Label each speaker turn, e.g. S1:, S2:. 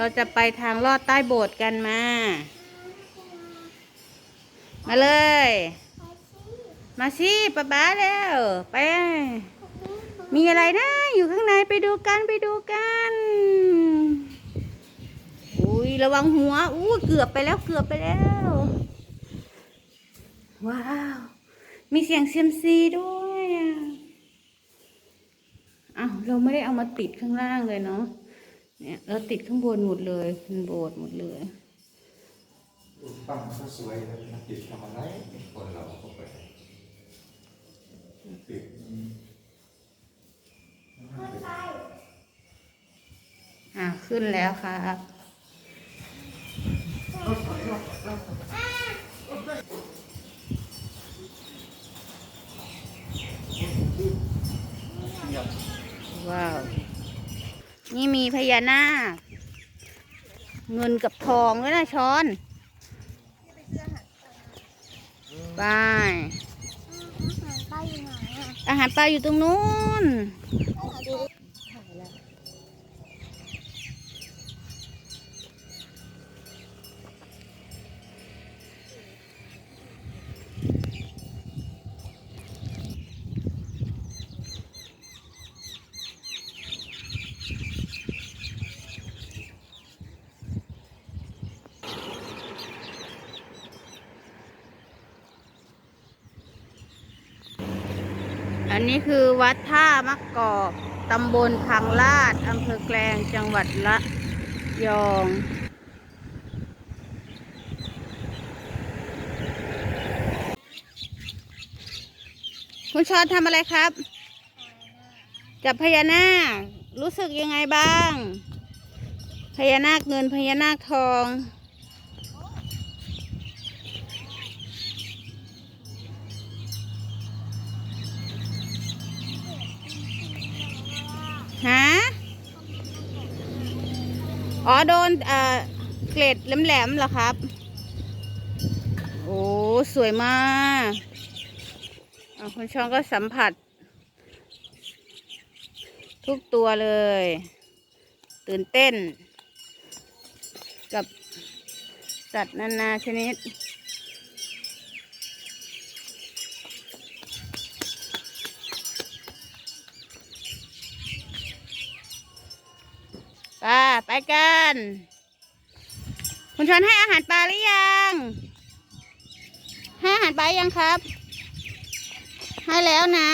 S1: เราจะไปทางลอดใต้โบสถ์กันมา มาเลย มาสิป๊าป๊าแล้ว ไป มีอะไรนะ อยู่ข้างในไปดูกันไปดูกัน อุ้ยระวังหัวอู้เกือบไปแล้วเกือบไปแล้ว ว้าว มีเสียงเซียมซีด้วยอ้าวเราไม่ได้เอามาติดข้างล่างเลยเนาะ เนี่ยเราติดข้างบนหมดเลยเป็นโบสถ์หมดเลย
S2: ปั้งก็สวยแล้วนักติดทำอะไรคนเราเข้าไปติด
S1: อ่าขึ้นแล้วครับว้าว นี่มีพญานาคเงินกับทองด้วยนะช้อนไป
S3: ป้าอยู่ไหนอะ
S1: อาหารปลาอยู่ตรงนู้น อันนี้คือวัดท่ามะกอกตำบลพังลาดอำเภอแกลงจังหวัดละยอง คุณชอนทำอะไรครับ จับพญานาครู้สึกยังไงบ้าง พญานาคเงินพญานาคทอง ฮะ อ๋อโดนเอ่อเกล็ดแหลมๆเหรอครับ โอ้สวยมากคุณช่องก็สัมผัส ทุกตัวเลย ตื่นเต้น กับสัตว์นานาชนิด ปลาไปกัน คุณชวนให้อาหารปลาหรือยัง ให้อาหารปลายังครับ ให้แล้วนะ